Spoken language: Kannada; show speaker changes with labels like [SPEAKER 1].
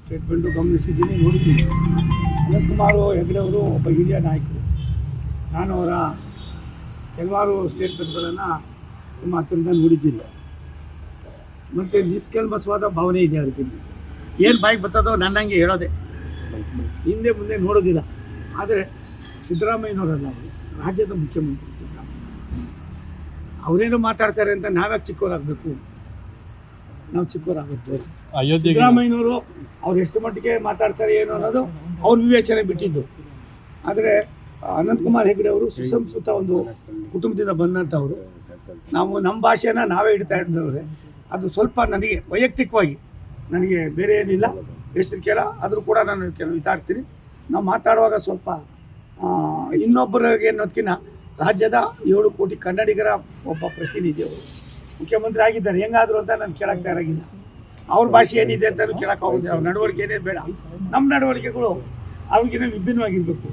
[SPEAKER 1] ಸ್ಟೇಟ್ಮೆಂಟು ಗಮನಿಸಿದ್ದೀನಿ, ನೋಡಿದ್ದೀನಿ. ಹೆಗಡೆ ಅವರು ಒಬ್ಬ ಹಿರಿಯ ನಾಯಕರು. ನಾನು ಅವರ ಕೆಲವಾರು ಸ್ಟೇಟ್ಮೆಂಟ್ಗಳನ್ನು ನಿಮ್ಮ ಹತ್ತಿರದಿಂದ ನೋಡಿದ್ದೀನಿ. ಮತ್ತು ನಿಷ್ಕಲ್ಮಸವಾದ ಭಾವನೆ ಇದೆ ಅವ್ರಿಗೆ ಏನು ಬಾಯಿಗೆ ಬರ್ತದೋ ನನ್ನಂಗೆ ಹೇಳೋದೆ. ಹಿಂದೆ ಮುಂದೆ ನೋಡೋದಿಲ್ಲ. ಆದರೆ ಸಿದ್ದರಾಮಯ್ಯನವರಲ್ಲ ಅವರು, ರಾಜ್ಯದ ಮುಖ್ಯಮಂತ್ರಿ ಸಿದ್ದರಾಮಯ್ಯ. ಅವರೇನು ಮಾತಾಡ್ತಾರೆ ಅಂತ ನಾವ್ಯಾಕೆ ಚಿಕ್ಕವರಾಗಬೇಕು? ನಾವು
[SPEAKER 2] ಚಿಕ್ಕವರಾಗುತ್ತೆ
[SPEAKER 1] ಸಿದ್ದರಾಮಯ್ಯನವರು ಅವ್ರು ಎಷ್ಟು ಮಟ್ಟಿಗೆ ಮಾತಾಡ್ತಾರೆ ಏನು ಅನ್ನೋದು ಅವ್ರ ವಿವೇಚನೆ ಬಿಟ್ಟಿದ್ದು. ಆದರೆ ಅನಂತಕುಮಾರ್ ಹೆಗಡೆ ಅವರು ಸುಸಂಸ್ಕೃತ ಒಂದು ಕುಟುಂಬದಿಂದ ಬಂದಂಥವ್ರು. ನಾವು ನಮ್ಮ ಭಾಷೆನ ನಾವೇ ಇಡ್ತಾ ಇದ್ದವ್ರೆ. ಅದು ಸ್ವಲ್ಪ ನನಗೆ ವೈಯಕ್ತಿಕವಾಗಿ ನನಗೆ ಬೇರೆ ಏನಿಲ್ಲ. ಹೆಸರು ಕೇಳ ಆದರೂ ಕೂಡ ನಾನು ಕೆಲವು ಇದಾಗ್ತೀನಿ. ನಾವು ಮಾತಾಡುವಾಗ ಸ್ವಲ್ಪ ಇನ್ನೊಬ್ಬರಿಗೆ ಅನ್ನೋದಕ್ಕಿಂತ ರಾಜ್ಯದ ಏಳು ಕೋಟಿ ಕನ್ನಡಿಗರ ಒಬ್ಬ ಪ್ರತಿನಿಧಿ ಅವರು. ಮುಖ್ಯಮಂತ್ರಿ ಆಗಿದ್ದಾರೆ, ಹೆಂಗಾದ್ರು ಅಂತ ನಾನು ಕೇಳಕ್ಕೆ ತಯಾರಾಗಿಲ್ಲ. ಅವ್ರ ಭಾಷೆ ಏನಿದೆ ಅಂತ ಕೇಳಕ್ಕೆ ಹೋಗೋದಿಲ್ಲ, ಅವ್ರ ನಡವಳಿಕೆ ಏನೇನು ಬೇಡ. ನಮ್ಮ ನಡವಳಿಕೆಗಳು ಅವ್ರಿಗಿನ್ನ ವಿಭಿನ್ನವಾಗಿರಬೇಕು.